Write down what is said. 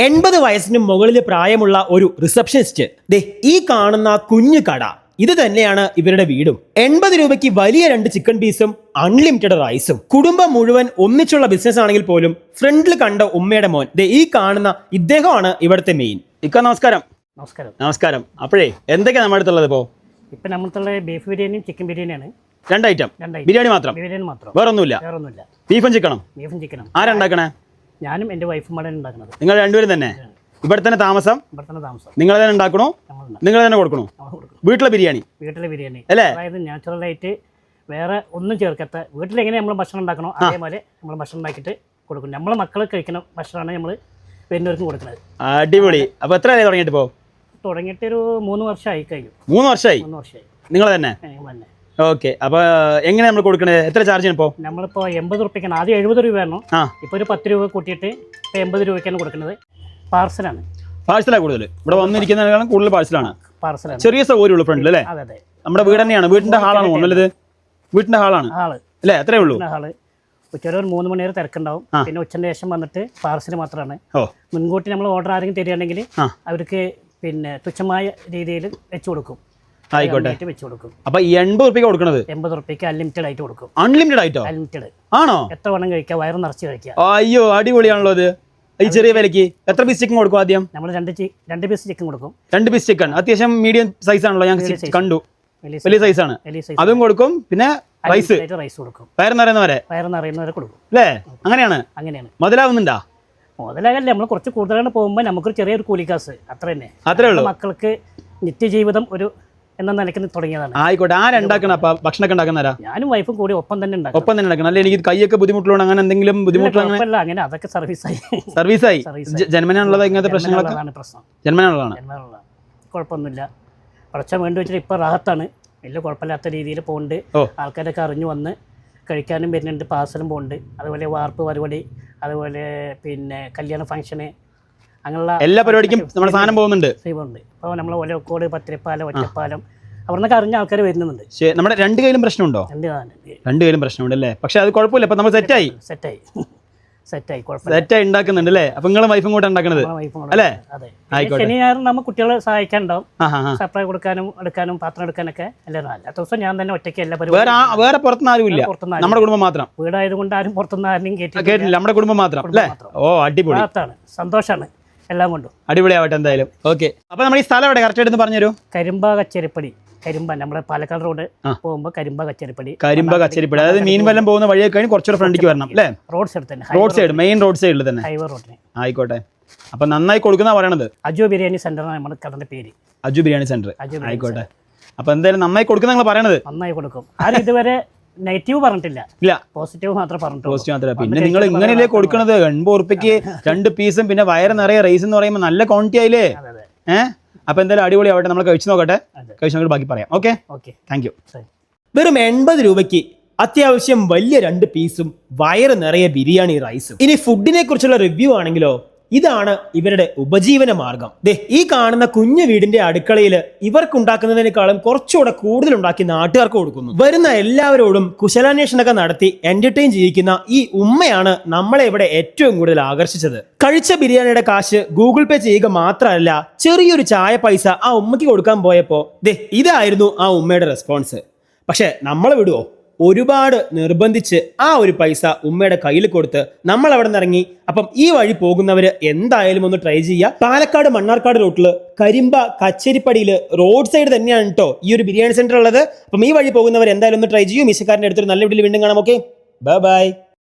എൺപത് വയസ്സിന് മുകളിൽ പ്രായമുള്ള ഒരു റിസപ്ഷനിസ്റ്റ്. ദേ ഈ കാണുന്ന കുഞ്ഞു കട ഇത് തന്നെയാണ് ഇവരുടെ വീടും. എൺപത് രൂപയ്ക്ക് വലിയ രണ്ട് ചിക്കൻ പീസും അൺലിമിറ്റഡ് റൈസും കുടുംബം മുഴുവൻ ഒന്നിച്ചുള്ള ബിസിനസ് ആണെങ്കിൽ പോലും ഫ്രണ്ടിൽ കണ്ട ഉമ്മയുടെ മോൻ. ദേ ഈ കാണുന്ന ഇദ്ദേഹമാണ് ഇവിടുത്തെ മെയിൻ ഇക്ക നമസ്കാരം. നമസ്കാരം. നമസ്കാരം. അപ്പോഴേ എന്തൊക്കെയാ നമ്മുടെ അടുത്തുള്ളത് ഇപ്പോ? ഇപ്പൊ നമ്മളുള്ള ബീഫ് ബിരിയാണിയും ചിക്കൻ ബിരിയാണിയാണ് രണ്ട് ഐറ്റം. ബിരിയാണി മാത്രം? ബിരിയാണി മാത്രം. വേറൊന്നുമില്ല. വേറൊന്നുമില്ല. ബീഫും ചിക്കനും ബീഫും ചിക്കനും ആരാ ഉണ്ടാക്കണേ? ഞാനും എന്റെ വൈഫും കൂടെ ഉണ്ടാക്കുന്നത്. നിങ്ങൾ രണ്ടുപേരും തന്നെ? ഇവിടെ തന്നെ താമസം? ഇവിടെ തന്നെ താമസം. നിങ്ങൾ തന്നെ ഉണ്ടാക്കണോ? നിങ്ങൾ തന്നെ കൊടുക്കണോ? വീട്ടിലെ ബിരിയാണി? വീട്ടിലെ ബിരിയാണി. അല്ലേ? അതായത് നാച്ചുറലായിട്ട് വേറെ ഒന്നും ചേർക്കാത്ത വീട്ടിലെങ്ങനെ നമ്മൾ ഭക്ഷണം ഉണ്ടാക്കണോ അതേപോലെ നമ്മൾ ഭക്ഷണം ഉണ്ടാക്കിയിട്ട് കൊടുക്കും. നമ്മളെ മക്കൾ കഴിക്കുന്ന ഭക്ഷണമാണ് നമ്മൾ വരുന്നവർക്കും കൊടുക്കുന്നത്. അടിപൊളി. അപ്പൊ എത്ര തുടങ്ങിയിട്ട് ഇപ്പോൾ തുടങ്ങിയിട്ട് ഒരു മൂന്ന് വർഷമായി കഴിഞ്ഞു. മൂന്ന് വർഷമായി? മൂന്ന് വർഷമായി. നിങ്ങൾ തന്നെ? തന്നെ. ഓക്കെ അപ്പൊ എങ്ങനെ നമ്മൾ കൊടുക്കണത്? എത്ര ചാർജ് ഇപ്പോ? നമ്മളിപ്പോ എൺപത് റുപ്യക്കാണ്. ആദ്യം എഴുപത് രൂപയായിരുന്നു. ആ. ഇപ്പൊ ഒരു പത്ത് രൂപ കൂട്ടിയിട്ട് ഇപ്പൊ എൺപത് രൂപയ്ക്കാണ് കൊടുക്കുന്നത്. പാർസലാണ് പാഴ്സലാണ് കൂടുതൽ ഇവിടെ വന്നിരിക്കുന്നതിനേക്കാളും കൂടുതൽ പാഴ്സലാണ് പാർസലാണ് ചെറിയ സൗകര്യമുള്ളൂ ഫ്രണ്ടിൽ അല്ലേ? അതെ അതെ. നമ്മുടെ വീട് തന്നെയാണ്. വീടിന്റെ ഹാളാണ്? നല്ലത്? വീടിന്റെ ഹാളാണ്. ആൾ അല്ലേ? അത്രേ ഉള്ളൂ. ആൾ ഉച്ചവരെ ഒരു മൂന്ന് മണി വരെ തിരക്കുണ്ടാവും. പിന്നെ ഉച്ച ശേഷം വന്നിട്ട് പാർസൽ മാത്രമാണ് മുൻകൂട്ടി നമ്മൾ ഓർഡർ ആരെങ്കിലും തരികയാണെങ്കിൽ അവർക്ക് പിന്നെ തുച്ഛമായ രീതിയിൽ വെച്ചു കൊടുക്കും. ആയിക്കോട്ടെ. വെച്ച് കൊടുക്കും. അപ്പൊ എൺപത് റുപ്യക്ക് കൊടുക്കണത്? എൺപത് റുപ്യക്ക് അൺലിമിറ്റഡ് ആയിട്ട് കൊടുക്കും. അൺലിമിറ്റഡ് ആയിട്ടോ? അൺലിമിറ്റഡ് ആണോ? എത്ര വേണം കഴിക്കുക വയറ് നിറച്ച് കഴിക്കുക അയ്യോ അടിപൊളിയാണല്ലോ അത് ഈ ചെറിയ വിലക്ക് എത്ര പീസ് ചിക്കൻ കൊടുക്കും ആദ്യം? നമ്മൾ രണ്ട് രണ്ട് പീസ് ചിക്കൻ കൊടുക്കും. രണ്ട് പീസ് ചിക്കൻ അത്യാവശ്യം മീഡിയം സൈസ് ആണല്ലോ. ഞാൻ കണ്ടു. വലിയ സൈസ് ആണ്. അതും കൊടുക്കും. പിന്നെ റൈസ് റൈസ് കൊടുക്കും. വയറ് നിറയുന്നവരെ? വയറ് നിറയുന്നവരെ കൊടുക്കും. അല്ലേ? അങ്ങനെയാണ്? അങ്ങനെയാണ്. മുതലാവുന്നുണ്ടാ? മുതലാകല്ലേ. നമ്മൾ കുറച്ച് കൂടുതലാണ് പോകുമ്പോൾ നമുക്കൊരു ചെറിയൊരു കൂലിക്കാസ്. അത്ര തന്നെ അത്രേ ഉള്ളൂ. മക്കൾക്ക് നിത്യജീവിതം ഒരു എന്ന നിലയ്ക്ക് തുടങ്ങിയതാണ്. ആയിക്കോട്ടെ. ആരുണ്ടാക്കണം അപ്പൊ? ഭക്ഷണമൊക്കെ ഉണ്ടാക്കുന്നതാ ഞാനും വൈഫും കൂടി ഒപ്പം തന്നെ ഉണ്ടാക്കും. ഒപ്പം തന്നെ ഉണ്ടാക്കണം. അല്ലെ? എനിക്ക് കൈയൊക്കെ ബുദ്ധിമുട്ടുള്ള അങ്ങനെ എന്തെങ്കിലും ബുദ്ധിമുട്ടുള്ള അങ്ങനെ അതൊക്കെ സർവീസായി സർവീസായി ജന്മനാണുള്ളത് ഇങ്ങനത്തെ പ്രശ്നങ്ങളൊക്കെ? പ്രശ്നം. ജന്മനാണുള്ളതാണ്. കുഴപ്പമൊന്നുമില്ല. കുറച്ച വേണ്ടി വെച്ചിട്ട് ഇപ്പൊ റാഹത്താണ്. വലിയ കുഴപ്പമില്ലാത്ത രീതിയിൽ പോകുന്നുണ്ട്. ആൾക്കാരൊക്കെ അറിഞ്ഞു വന്ന് കഴിക്കാനും വരുന്നുണ്ട് പാർസലും പോകുന്നുണ്ട് അതുപോലെ വാർപ്പ് പരിപാടി അതുപോലെ പിന്നെ കല്യാണ ഫംഗ്ഷന് അങ്ങനെയുള്ള എല്ലാ പരിപാടിക്കും നമ്മുടെ സാധനം പോകുന്നുണ്ട്. ചെയ്യുന്നുണ്ട്. ഇപ്പോൾ നമ്മൾ ഒലക്കോട് പത്തിരിപ്പാലം ഒറ്റപ്പാലം അവിടെ നിന്നൊക്കെ അറിഞ്ഞ ആൾക്കാർ വരുന്നുണ്ട്. നമ്മുടെ രണ്ട് കയ്യിലും പ്രശ്നമുണ്ടോ? രണ്ട് രണ്ട് കയ്യിലും പ്രശ്നമുണ്ട് അല്ലേ പക്ഷെ അത് കുഴപ്പമില്ല. ഇപ്പം നമ്മൾ സെറ്റായി സെറ്റായി സെറ്റായി സെറ്റായി ഉണ്ടാക്കുന്നുണ്ട് അല്ലേ? അപ്പൊ നിങ്ങളും വൈഫും കൂടെ ഉണ്ടാക്കുന്നത് അല്ലേ? ശനി ഞായറും നമ്മൾ കുട്ടികളെ സഹായിക്കാനുണ്ടാവും. സപ്ലൈ കൊടുക്കാനും എടുക്കാനും പാത്രം എടുക്കാനൊക്കെ എല്ലാവരും അല്ലാത്ത ദിവസം ഞാൻ തന്നെ ഒറ്റയ്ക്ക് എല്ലാ വേറെ പുറത്തുനിന്ന് ആരും ഇല്ല നമ്മുടെ കുടുംബം മാത്രം. വീടായതുകൊണ്ട് ആരും പുറത്തുനിന്ന് ആരെയും ആ, കയറ്റി കേട്ടില്ല നമ്മുടെ കുടുംബം മാത്രം. അല്ലേ? ഓ അടിപൊളി. സന്തോഷമാണ് എല്ലാം കൊണ്ടും. അടിപൊളിയാവട്ടെ എന്തായാലും. ഓക്കെ അപ്പൊ നമ്മൾ ഈ സ്ഥലം എവിടെ? കറക്റ്റ് എടുത്ത് പറഞ്ഞുതരൂ കരിമ്പ കച്ചേരിപ്പടി. കരിമ്പ നമ്മുടെ പാലക്കാട് റോഡ് പോകുമ്പോ പോകുമ്പോൾ കരിമ്പ കച്ചേരിപ്പടി. കരിമ്പ കച്ചേരിപ്പടി. അതായത് മീൻ വല്ലം പോകുന്ന വഴിയൊക്കെ കഴിഞ്ഞ് കുറച്ചുകൂടെ ഫ്രണ്ടിക്ക് വരണം അല്ലേ? റോഡ് സൈഡ് തന്നെ. റോഡ് സൈഡ് മെയിൻ റോഡ് സൈഡിൽ തന്നെ. ഹൈവേ റോഡിന് ആയിക്കോട്ടെ. അപ്പൊ നന്നായി കൊടുക്കുന്ന പറയണത്? അജു ബിരിയാണി സെന്റർ നമ്മുടെ കടന്റെ പേര്. അജു ബിരിയാണി സെന്റർ ആയിക്കോട്ടെ. അപ്പൊ എന്തായാലും നന്നായി കൊടുക്കുന്ന നിങ്ങൾ പറയണത്? നന്നായി കൊടുക്കും. ആരും ഇതുവരെ നെഗറ്റീവ് പറഞ്ഞിട്ടില്ല. ഇല്ല. പോസിറ്റീവ് മാത്രമേ പറഞ്ഞിട്ടുള്ളൂ. പോസിറ്റീവ് മാത്രമേ. പിന്നെ നിങ്ങൾ ഇങ്ങനെയല്ലേ കൊടുക്കുന്നത് എൺപത് ഉറുപ്പിക്ക് രണ്ട് പീസും പിന്നെ വയറ് നിറയെ റൈസ് എന്ന് പറയുമ്പോൾ നല്ല ക്വാണ്ടിറ്റി ആയില്ലേ? അതെ അതെ. ഏഹ് അപ്പൊ എന്തായാലും അടിപൊളി ആവട്ടെ. നമ്മൾ കഴിച്ചു നോക്കട്ടെ. കഴിച്ചു നോക്കിയിട്ട് ബാക്കി പറയാം. ഓക്കെ ഓക്കെ താങ്ക് യു ശരി വെറും എൺപത് രൂപയ്ക്ക് അത്യാവശ്യം വലിയ രണ്ട് പീസും വയറ് നിറയെ ബിരിയാണി റൈസും ഇനി ഫുഡിനെ കുറിച്ചുള്ള റിവ്യൂ ആണെങ്കിലോ ഇതാണ് ഇവരുടെ ഉപജീവന മാർഗം. ദേ ഈ കാണുന്ന കുഞ്ഞു വീടിന്റെ അടുക്കളയിൽ ഇവർക്ക് ഉണ്ടാക്കുന്നതിനേക്കാളും കുറച്ചുകൂടെ കൂടുതൽ ഉണ്ടാക്കി നാട്ടുകാർക്ക് കൊടുക്കുന്നു. വരുന്ന എല്ലാവരോടും കുശലാന്വേഷണമൊക്കെ നടത്തി എന്റർടൈൻ ചെയ്യിക്കുന്ന ഈ ഉമ്മയാണ് നമ്മളെ ഇവിടെ ഏറ്റവും കൂടുതൽ ആകർഷിച്ചത്. കഴിച്ച ബിരിയാണിയുടെ കാശ് ഗൂഗിൾ പേ ചെയ്യുക മാത്രമല്ല ചെറിയൊരു ചായ പൈസ ആ ഉമ്മയ്ക്ക് കൊടുക്കാൻ പോയപ്പോ ദേ ഇതായിരുന്നു ആ ഉമ്മയുടെ റെസ്പോൺസ് പക്ഷെ നമ്മളെ വിടുവോ? ഒരുപാട് നിർബന്ധിച്ച് ആ ഒരു പൈസ ഉമ്മയുടെ കയ്യിൽ കൊടുത്ത് നമ്മൾ അവിടെ ഇറങ്ങി. അപ്പം ഈ വഴി പോകുന്നവര് എന്തായാലും ഒന്ന് ട്രൈ ചെയ്യുക. പാലക്കാട് മണ്ണാർക്കാട് റൂട്ടിൽ കരിമ്പ കച്ചേരിപ്പടിയിൽ റോഡ് സൈഡ് തന്നെയാണ് കേട്ടോ ഈ ഒരു ബിരിയാണി സെന്റർ ഉള്ളത്. അപ്പം ഈ വഴി പോകുന്നവർ എന്തായാലും ഒന്ന് ട്രൈ ചെയ്യും. മിശക്കാരന്റെ അടുത്തൊരു നല്ല വീട്ടിൽ വീണ്ടും കാണാം. Okay bye bye